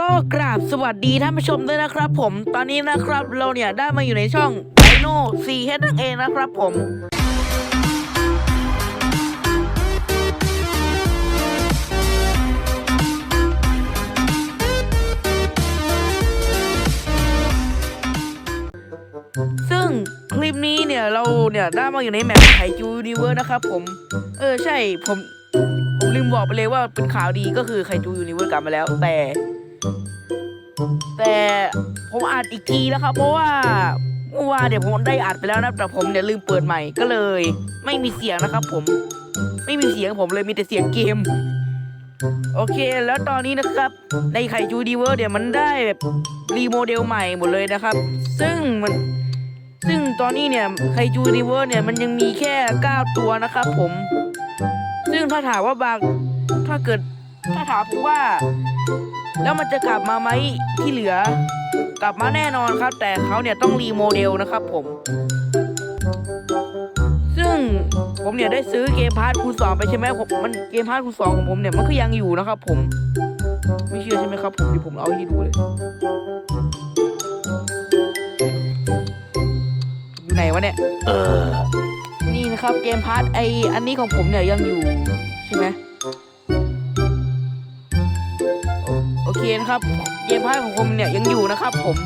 ก็กราบสวัสดีท่านผู้ชมด้วยนะครับ ผมตอนนี้นะครับเราเนี่ยได้มาอยู่ในช่องไ i โน่ซีเฮดนั่นเองนะครับ ผมซึ่งคลิปนี้เนี่ยเราเนี่ยได้มาอยู่ในแมปไคจูนิเวิร์นะครับผม เออใช่ผมผมลืมบอกไปเลยว่าเป็นข่าวดีก็คือไคจูยูนิเวิร์กลับมาแล้ว แต่ แต่ผมอัดอีกทีแล้วครับ เพราะว่าเมื่อวานเดี๋ยวผมได้อัดไปแล้วนะแต่ผมเนี่ยลืมเปิดใหม่ก็เลย ไม่มีเสียงนะครับ ผม ไม่มีเสียงผมเลยมีแต่เสียงเกม โอเค แล้วตอนนี้นะครับในไคจูดีเวิร์เนี่ยมันได้แบบรีโมเดลใหม่หมดเลยนะครับ ซึ่งมันซึ่งตอนนี้เนี่ยไคจูดีเวิร์เนี่ยมันยังมีแค่ 9 ตัวนะครับผม ซึ่งถ้าถามว่าบางถ้าเกิดถ้าถามผมว่า แล้วมันจะกลับมาไหมที่เหลือ กลับมาแน่นอนครับ แต่เขาเนี่ยต้องรีโมเดลนะครับผม ซึ่งผมเนี่ยได้ซื้อเกมพาร์ทคูณสองไปใช่ไหมผมมันเกมพาร์ทคูณสองของผมเนี่ยมันก็ยังอยู่นะครับผม ไม่เชื่อใช่ไหมครับผมเดี๋ยวผมเอาให้ดูเลยอยู่ไหนวะเนี่ยเออนี่นะครับเกมพาร์ทไออันนี้ของผมเนี่ยยังอยู่ใช่ไหมโอเคนะครับเกมพาร์ทของผมเนี่ยยังอยู่นะครับ ผม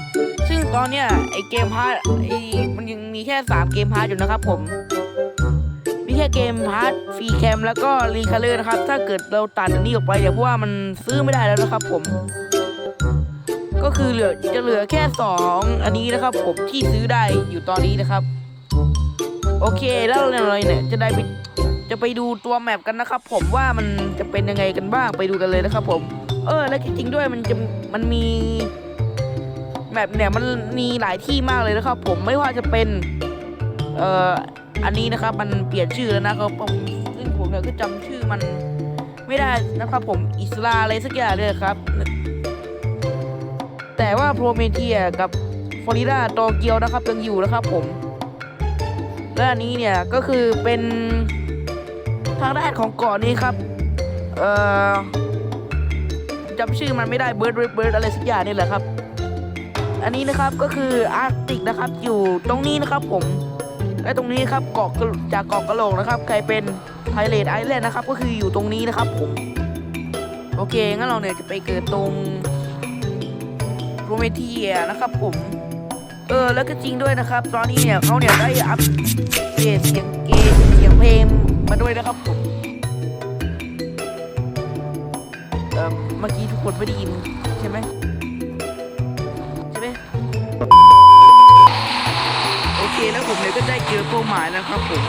ซึ่งตอนเนี้ยไอเกมพาร์ทไอมันยังมีแค่3เกมพาร์ทอยู่นะครับ ผมมีแค่เกมพาร์ทฟรีแคมแล้วก็รีคาเลอร์นะครับ ถ้าเกิดเราตัดอันนี้ออกไปเดี๋ยวเพราะว่ามันซื้อไม่ได้แล้วนะครับ ผม ก็คือเหลือจะเหลือแค่ 2 อันนี้นะครับ ผมที่ซื้อได้อยู่ตอนนี้นะครับ โอเคแล้วเราเนี่ยจะได้ไปจะไปดูตัวแมปกันนะครับ ผมว่ามันจะเป็นยังไงกันบ้างไปดูกันเลยนะครับ ผม เออ แล้วจริงๆด้วยมันจะมันมีแมปเนี่ยมันมีหลายที่มากเลยนะครับ ผมไม่ว่าจะเป็น เอ่ออันนี้นะครับ มันเปลี่ยนชื่อแล้วนะครับผมซึ่งผมเนี่ยก็จำชื่อมันไม่ได้นะครับ ผมอิสลาอะไรสักอย่างเลยครับ แต่ว่าโปรเมเทียกับฟลอริดาโตเกียวนะครับยังอยู่นะครับ ผมและอันนี้เนี่ยก็คือเป็นทางด้านของเกาะนี้ครับ เอ่อ จำชื่อมันไม่ได้เบิร์ดเบิร์ดเบิร์ดอะไรสักอย่างนี่แหละครับ อันนี้นะครับก็คืออาร์กติกนะครับอยู่ตรงนี้นะครับผมและตรงนี้ครับเกาะจากเกาะกระโหลกนะครับใครเป็นไทเลดไอแลนด์นะครับก็คืออยู่ตรงนี้นะครับผมโอเคงั้นเราเนี่ยจะไปเกิดตรงโรเมเทียนะครับผมเออแล้วก็จริงด้วยนะครับ ตอนนี้เนี่ยเขาเนี่ยได้อัปเดตเสียงเกมเสียงเพลงมาด้วยนะครับผม อเมื่อกี้ทุกคนไม่ได้ยินใช่ไหมใช่ไหมโอเคแล้วผมเนี่ยก็ได้เจอเป้าหมายแล้วครับผม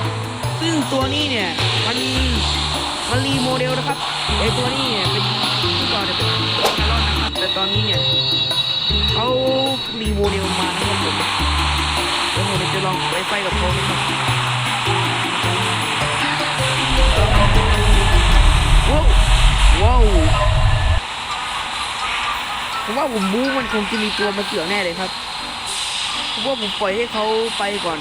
ซึ่งตัวนี้เนี่ยมันมันรีโมเดลนะครับไอตัวนี้เนี่ยเป็นเมื่อก่อนเนี่ยเป็นคาร์ลอนนะครับแต่ตอนนี้เนี่ยเขารีโมเดลมานะครับผมแล้วผมจะลองไปไฟกับเขานะครับ ผมว่าผมบู๊มันคงจะมีตัวมาเกี่ยวแน่เลยครับผมว่าผมปล่อยให้เขาไปก่อน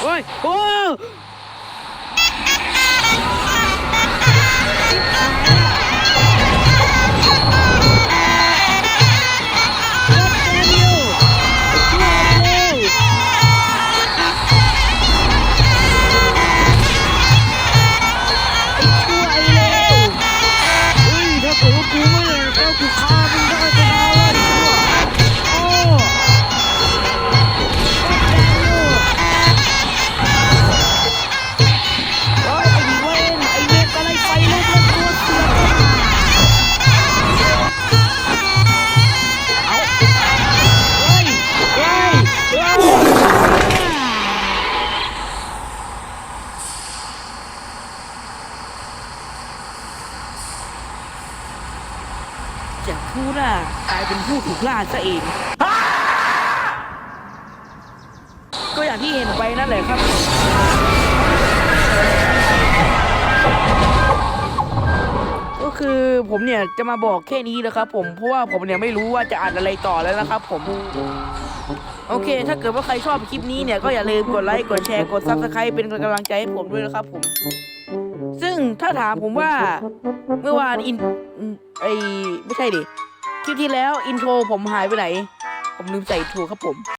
โอ้ยโอ้ จากผู้ล่ากลายเป็นผู้ถูกล่าซะเอง ก็อย่างที่เห็นไปนั่นแหละครับ ก็คือผมเนี่ยจะมาบอกแค่นี้นะครับผม เพราะว่าผมเนี่ยไม่รู้ว่าจะอ่านอะไรต่อแล้วนะครับผมโอเค ถ้าเกิดว่าใครชอบคลิปนี้เนี่ย ก็อย่าลืมกดไลค์ กดแชร์ กดซับสไครป์เป็นกำลังใจให้ผมด้วยนะครับผม ซึ่งถ้าถามผมว่าเมื่อวานอินไอไม่ใช่ดิคลิปที่แล้วอินโทรผมหายไปไหน ผมลืมใส่อินโทรครับผม